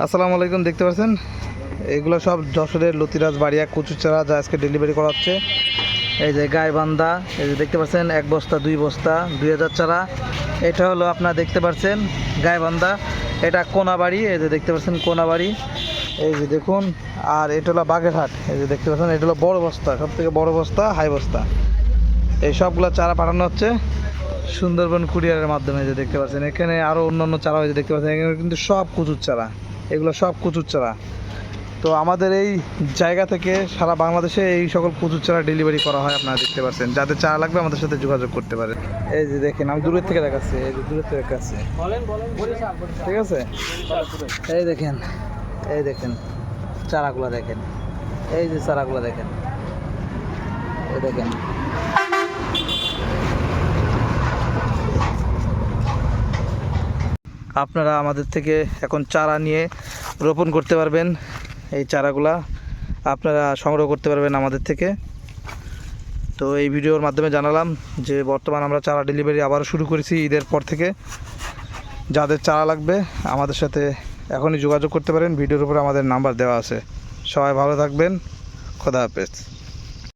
আসসালামু আলাইকুম, দেখতে পাচ্ছেন এগুলো সব যশোরের লতিরাজ বাড়িয়া কচু চারা যা আজকে ডেলিভারি করা হচ্ছে এই যে গাইবান্ধা, এই যে দেখতে পাচ্ছেন এক বস্তা, দুই বস্তা, দুই হাজার চারা। এটা হলো আপনারা দেখতে পাচ্ছেন গাইবান্ধা। এটা কোনাবাড়ি, এই যে দেখতে পাচ্ছেন কোনাবাড়ি। এই যে দেখুন, আর এটা হলো বাগেরহাট। এই যে দেখতে পাচ্ছেন এটা হলো বড় বস্তা সব থেকে বড় বস্তা, হাই বস্তা। এই সবগুলো চারা পাঠানো হচ্ছে সুন্দরবন কুরিয়ারের মাধ্যমে যে দেখতে পাচ্ছেন এখানে আরও অন্যান্য চারা হয়েছে, দেখতে পাচ্ছেন। এখানে কিন্তু সব কচুর চারা। এগুলো সব কচুর চারা তো আমাদের এই জায়গা থেকে সারা বাংলাদেশে এই সকল কচুর চারা ডেলিভারি করা হয় আপনারা দেখতে পাচ্ছেন। যাদের চারা লাগবে আমাদের সাথে যোগাযোগ করতে পারেন। এই যে দেখেন আমি দূরের থেকে দেখাচ্ছি এই যে দূরের থেকে দেখাচ্ছি। ঠিক আছে? এই দেখেন এই দেখেন চারাগুলো দেখেন। এই যে চারাগুলো দেখেন এই দেখেন। আপনারা আমাদের থেকে এখন চারা নিয়ে রোপণ করতে পারবেন। এই চারাগুলা আপনারা সংগ্রহ করতে পারবেন আমাদের থেকে। তো এই ভিডিওর মাধ্যমে জানালাম যে বর্তমান আমরা চারা ডেলিভারি আবারও শুরু করেছি ঈদের পর থেকে। যাদের চারা লাগবে আমাদের সাথে এখনই যোগাযোগ করতে পারেন। ভিডিওর উপরে আমাদের নাম্বার দেওয়া আছে। সবাই ভালো থাকবেন। খোদা হাফেজ।